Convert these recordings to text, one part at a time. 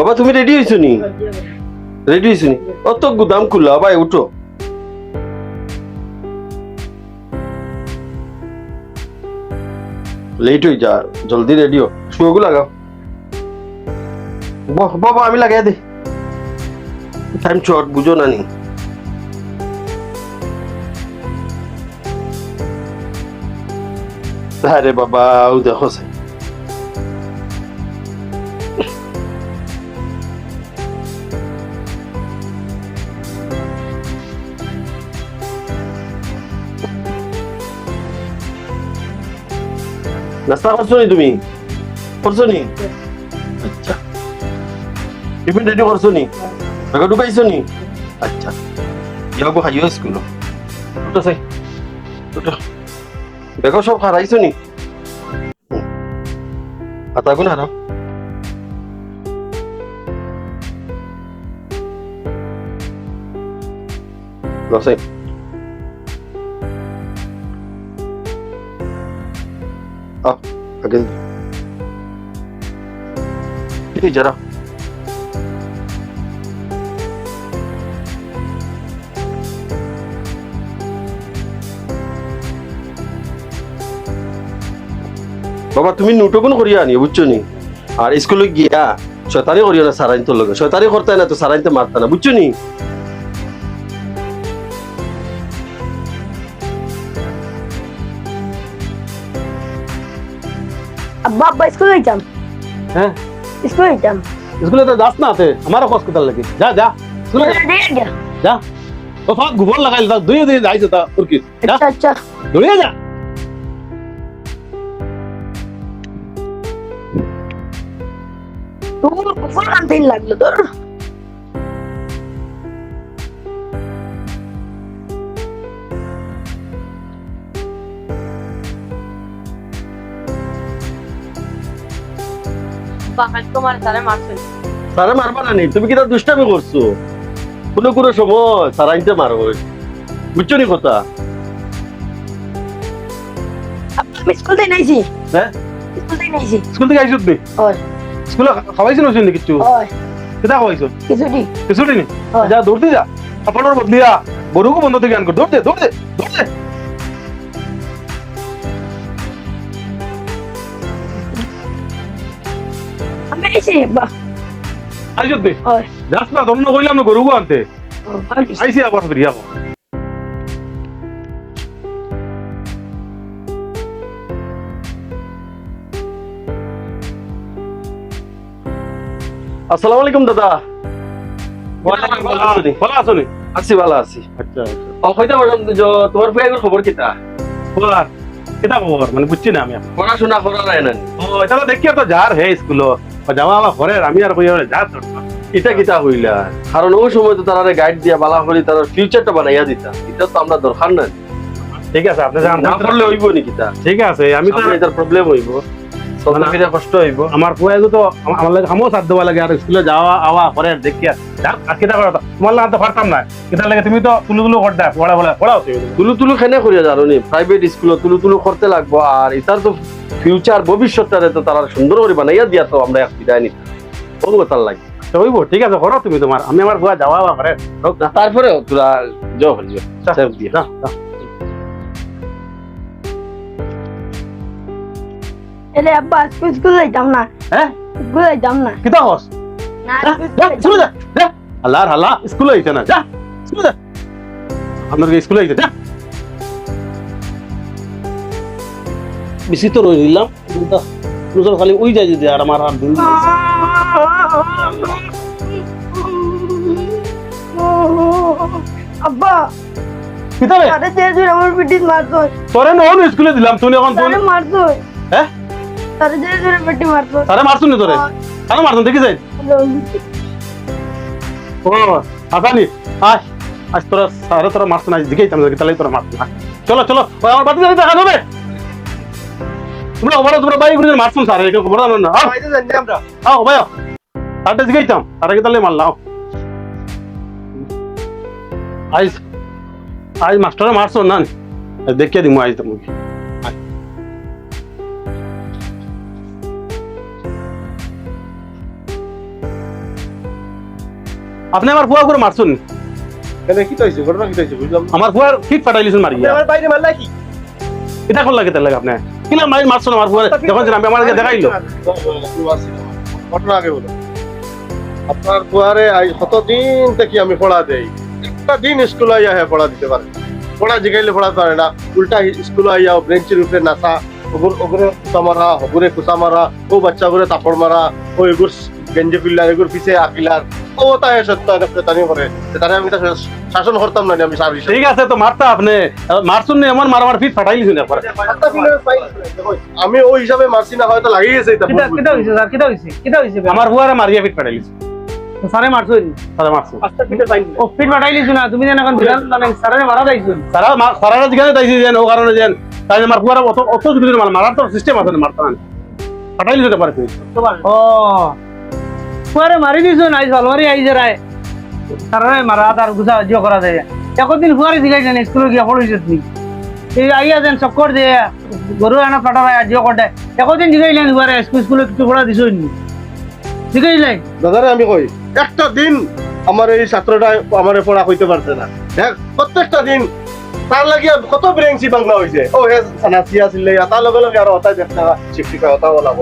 বাবা, তুমি রেডি হয়েছো নি রেডি হয়েছো নি অত গুদাম খুলা ভাই, উঠো। লেট হয়ে যা, জলদি রেডি হো। শুয়োগু লাগাও। বাবা, আমি লাগাই দে। টাইম শর্ট বুঝো না নি। আরে বাবা ও দেখো সে নাস্তা করছ নি তুমি? করছ নি? আচ্ছা। টিফিন রেডি করছ নি? টাকা ঢুকাইছো নি? আচ্ছা। যাব খাইও স্কুল। উঠো সাই উঠো দেখো সব হারাইছো নি? হাতা গুণ হারাও লসাই আ আগে এই যারা। বাবা, তুমি নোটগুন করিয়া আনি বুঝছ নি? আর স্কুলে গিয়া শয়তানি করিও না সারাইন তোর লগে। শয়তানি করতে না, তো সারাইনতে মারতা না, বুঝছ নি? আব্বা আব্বা স্কুল যাইতাম হ্যাঁ স্কুল যাইতাম স্কুলে তো যাস না তে আমারও হসপিটাল লাগি যা যা স্কুলে যা, রেডি যা যা ও ফাঁক গোবর লাগাইল তা দুই দিন যাইছে তা তোর কি যা আচ্ছা আচ্ছা দৌড়িয়ে যা তোর কুকুর আনতে লাগল তোর বাঙালি তোমার তারা সারা মারবা না নি তুমি কি তার দুষ্টামি করছ? কোনো কোনো সময় মারো বুঝছ নি কথা? আব্বা আমি স্কুল থেকে নাইছি। হ্যাঁ? স্কুল থেকে নাইছি। স্কুল থেকে আইছত নি ওই স্কুলে খাওয়াইছিল না কিছু? ওই কিতা খাওয়াইছো কিছুটি কিছু নি? যা দৌড়তে যা। আপনার বদলিয়া গরুকে বন্ধ থেকে আন দৌড় দে দৌড় দে দৌড় দে। আইছি আইছত ওই যাস না তোমরা কইলাম না আনতে। আইসি আবার ফিরিয়া আসসালামু আলাইকুম দাদা। ভালো আছো নি? আছি ভালো আছি। আচ্ছা আচ্ছা। ও কইতা বললাম যে তোমার ফুয়াইগর খবর কিতা? বলার কিতা খবর? মানে বুঝছি না আমি। পড়াশোনা করা নাই। না ও এটা তো দেখি তো যার হে স্কুল যাওয়া আমার ঘরে আমি আর কইয়া যা এটা কিতা হইলা? কারণ ওই সময় তো তারা গাইড দিয়া বালা করি তারা ফিউচারটা বানাইয়া দিতা। এটা তো আমরা দরকার নাই। ঠিক আছে আপনি না হইব ঠিক আছে আমি তো এটার প্রবলেম হইব। কষ্ট হইব। আমার কুয়াইগো তো আমার লাগে আমিও সাথ দেওয়া লাগে আর স্কুলে যাওয়া আওয়া করে দেখিয়া যাক আর কিতা করা তোমার লাগে তো পারতাম না কিতা লাগে তুমি তো তুলু তুলু করতে পড়া পড়া পড়াও তুমি। তুলু তুলু খেনে করিয়া জানো নি প্রাইভেট স্কুলে তুলু তুলু করতে লাগবো আর এটার তো ফিউচার ভবিষ্যৎটারে তো তারা সুন্দর করে বানাইয়া দিয়া তো আমরা এক বিদায় নিতে কোন কথার লাগে। হইব ঠিক আছে করো তুমি তোমার আমি আমার কুয়া যাওয়া করে না তারপরেও তোরা জয় হলি দিয়া। যা, এলে আব্বা স্কুল স্কুল যাইতাম না। হ্যাঁ? স্কুল যাইতাম না। কিতা হস না যা, স্কুল যা, যাইতাম স্কুলে না। যা, স্কুলে আইছে না। যা স্কুলে যা। আপনার স্কুলে আইছে? যা। বেশি তো রয়ে দিলাম দুজন খালি ওই যায় যদি আর আমার আর দিন আব্বা কিতা রে? তারে যে আমার পিটিস মারতো তোরে নহন স্কুলে দিলাম তুই এখন তুই মারতো হ্যাঁ? তারে যে জোরে পেটি মারতো তারে মারছুন নি তোরে তারে মারছুন দেখি যাই ও আসানি আয় আজ তোরা সারে তোরা মারছুন আজ দিকেই তাহলে তাহলে তোরা মারছুন আয়। চলো চলো ওই আমার বাড়িতে দেখা যাবে তোমরা ওবার তোমরা বাইক করে মারছুন স্যার এটা খবর জানো না আও আও ভাই তারটা দিকেই তাম তার আগে তাহলে মারলাম আজ আজ মাস্টারে মারছো না দেখিয়ে দিমু আজ তুমি আপনি আমার ফুয়া করে মারছুন। নি? কি তো ঘটনা কি তো বুঝলাম আমার ফুয়ার ফিট ফাটাইলিছেন মারি আমার বাইরে মারলা কি? এটা কোন লাগে তার লাগে আপনি? কিলা মারি মারছুন আমার ফুয়ার? যখন আমি আমার দেখাইলো। ঘটনা আগে বলো। আপনার দুয়ারে আই কতদিন থেকে আমি পড়া দেই। একটা দিন স্কুল আইয়া হ্যাঁ পড়া দিতে পারে। পড়া জিগাইলে পড়া পারে না। উল্টা স্কুল আইয়া ব্রেঞ্চের উপরে নাচা ওগুর ওগুরে কুসা মারা ওগুরে কুসা মারা ও বাচ্চা গুরে তাপড় মারা ও এগুর গেঞ্জে পিল্লার এগুর পিছে আকিলার ও তাই সত্য তানি করে তারে আমি তা শাসন করতাম না আমি সার ঠিক আছে তো মারতা আপনি। মারছুন নি এমন ফিট ফাটাইলিছেন একবার। আমি ওই হিসাবে মারছি না হয়তো লাগিয়ে গেছে এটা কিতা কিতা হইছে স্যার? কিতা হইছে? কিতা হইছে আমার ফুয়ারে মারিয়া ফিট ফাটাইলিছে। স্যারে মারছুন? তারা মারছুন ও ফিট না তুমি যেন এখন বিরান মানে স্যারে মারা তাইছে যেন ও কারণে যেন তাই আমার ফুয়ারা অত অত মারার তো সিস্টেম আছে না মারতা না ফাটাইলিছে পারে ও পরে মারি দিছুন আইজ ভালমারি আইজ রায়। স্যারে মারা তার গুছা জিও করা যায় একদিন ফুয়ারি জিগাইছেন স্কুলে গিয়া পড়িছ তুমি। এই আইয়া যেন চক্কর দিয়ে গরু আনা ফাটা রায় জিও করতে একদিন জিগাইলেন ফুয়ারে স্কুল স্কুলে কিছু পড়া দিছুন জিগাইলেন দাদারে আমি কই, একটা দিন আমার এই ছাত্রটা আমার পড়া হইতে পারছে না। দেখ প্রত্যেকটা দিন তার লাগিয়া কত ব্রেঞ্চি বাংলা হয়েছে ও হে, নাচি আসলে তার লগে লগে আরও হতাই দেখতে শিক্ষিকা হতা বলা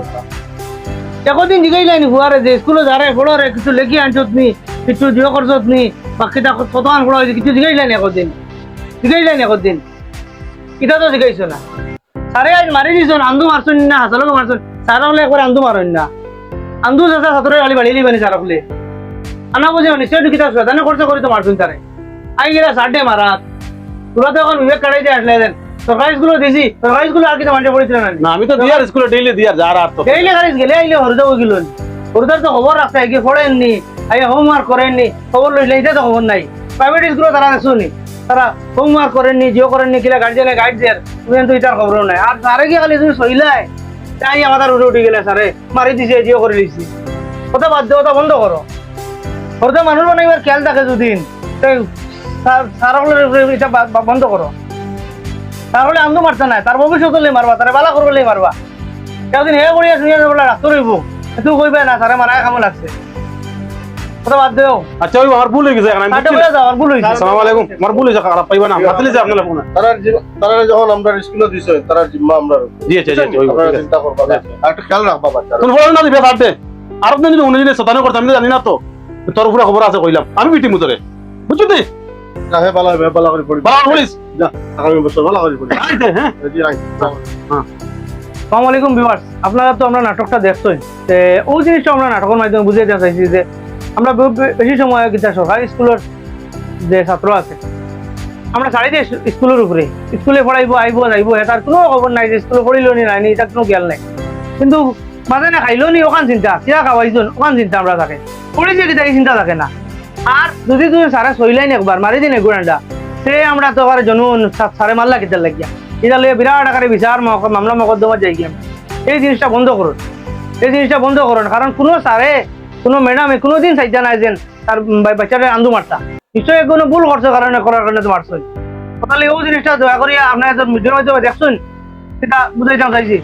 একদিন জিগাইলেন ফুয়ারে যে স্কুলে যারে পড়ো রে কিছু লেখি আনছত নি, কিছু জিও করছত নি বা কিতা কতমান পড়া হয়েছে কিছু জিগাইলেন একদিন। জিগাইলেন একদিন। কিতা তো জিগাইছো না। সারে আজ মারি দিছন, আন্দু মারছুন না হাসলকে মারছুন সারা হলে একবার আন্দু মারুন না। আন্দু চাচা ছাত্রের আলি বাড়ি লিবানি সারা ফুলে আনা বুঝে নিশ্চয় কিতা শ্রদ্ধানে খরচ করে তো মারছুন তারে আই গেলা সাড্ডে মারাত তোরা তো এখন বিবেক কাটাই দিয়ে আসলে দেন সরকারি স্কুলে দিছি সরকারি স্কুলে আর কিছু মানতে পড়েছিল না। না আমি তো দিয়ার স্কুলে ডেইলি দিয়ার যার আর তো। ডেইলি খালিস গেলে আইলে হরদা গেল হরদার তো খবর রাখতে কি পড়েননি আই হোমওয়ার্ক করেননি খবর লইলে এটা তো খবর নাই। প্রাইভেট স্কুলে তারা শুনি তারা হোমওয়ার্ক করেননি জিও করেননি কিলা গার্জিয়ানে গাইড দেয় তুমি তো এটার নাই। আর সারে কি খালি তুমি সইলাই তাই আমাদের উঠে উঠে গেলে সারে মারি দিছে জিও করে দিছি। কথা বাদ দিয়ে ওটা বন্ধ করো। হরদা মানুষ বানাইবার খেয়াল থাকে দুদিন। এটা বা- বা- বন্ধ করো। তাহলে আন্দো মারতে নাই তার ভবিষ্যৎ হলে মারবা তারে বালা করলে মারবা। কেউদিন হে করিয়া শুনিয়া বলে ডাক্তার হইব তুই কইবে না সারে মারায় খামো লাগছে। কথা বাদ দেও আচ্ছা ওই আমার ভুল হয়ে গেছে আমি না। বলে যাও আর ভুল হইছে আসসালামু আলাইকুম। আমার ভুল হয়েছে খারাপ পাইবা না? মাতলি যে আপনারা ফোন তারা তারা যখন আমরা স্কুলে দিছে তারা জিম্মা আমরা জি আচ্ছা জি আচ্ছা, ওই আছে। চিন্তা করবা আর একটা খেয়াল রাখবা বাচ্চা তুমি ফোন না দিবে বাদ দে। আর আপনি যদি উনি যদি শতানি করতাম আমি জানি না তো। তোর উপরে খবর আছে কইলাম আমি পিটি মুতরে বুঝছ রাহে বালা হবে বালা করে পড়ি। বাবা বলিস আগামী বছর বালা করে পড়ি। আইতে হ্যাঁ? জি আই আসসালামু আলাইকুম ভিউয়ার্স আপনারা তো আমরা নাটকটা দেখছেন তে ওই জিনিসটা আমরা নাটকের মাধ্যমে বুঝিয়ে দিতে চাইছি যে আমরা বেশি সময় কিন্তু সরকারি স্কুলের যে ছাত্র আছে আমরা ছাড়ি দিই স্কুলের উপরে। স্কুলে পড়াইবো আইবো যাইবো এটার কোনো খবর নাই যে স্কুলে পড়িলো নি নাই নি এটা কোনো জ্ঞান নাই। কিন্তু মাঝে না খাইলো নি ওখান চিন্তা কিয়া খাওয়াইছো ওখান চিন্তা আমরা থাকে। পড়েছে কি তাই চিন্তা থাকে না। আর যদি তুমি সারা সইলাইন একবার মারি দিন এগুড়ান্ডা সে আমরা তো আবার জনুন সারে মারলা কিতার লাগিয়া। এটা লইয়া বিরাট আকারে বিচার মামলা মকদ্দমা যাই গিয়া এই জিনিসটা বন্ধ করুন। এই জিনিসটা বন্ধ করুন। কারণ কোনো স্যারে কোনো ম্যাডামে কোনোদিন চাইতা নাই যেন তার বাচ্চাটা আন্দু মারতা। নিশ্চয়ই কোনো ভুল করছে কারণে করার কারণে তো মারছেন তাহলে ও জিনিসটা দয়া করিয়া আপনার মিডিয়ার মাধ্যমে দেখছেন। সেটা বুঝাইতাম চাইছি।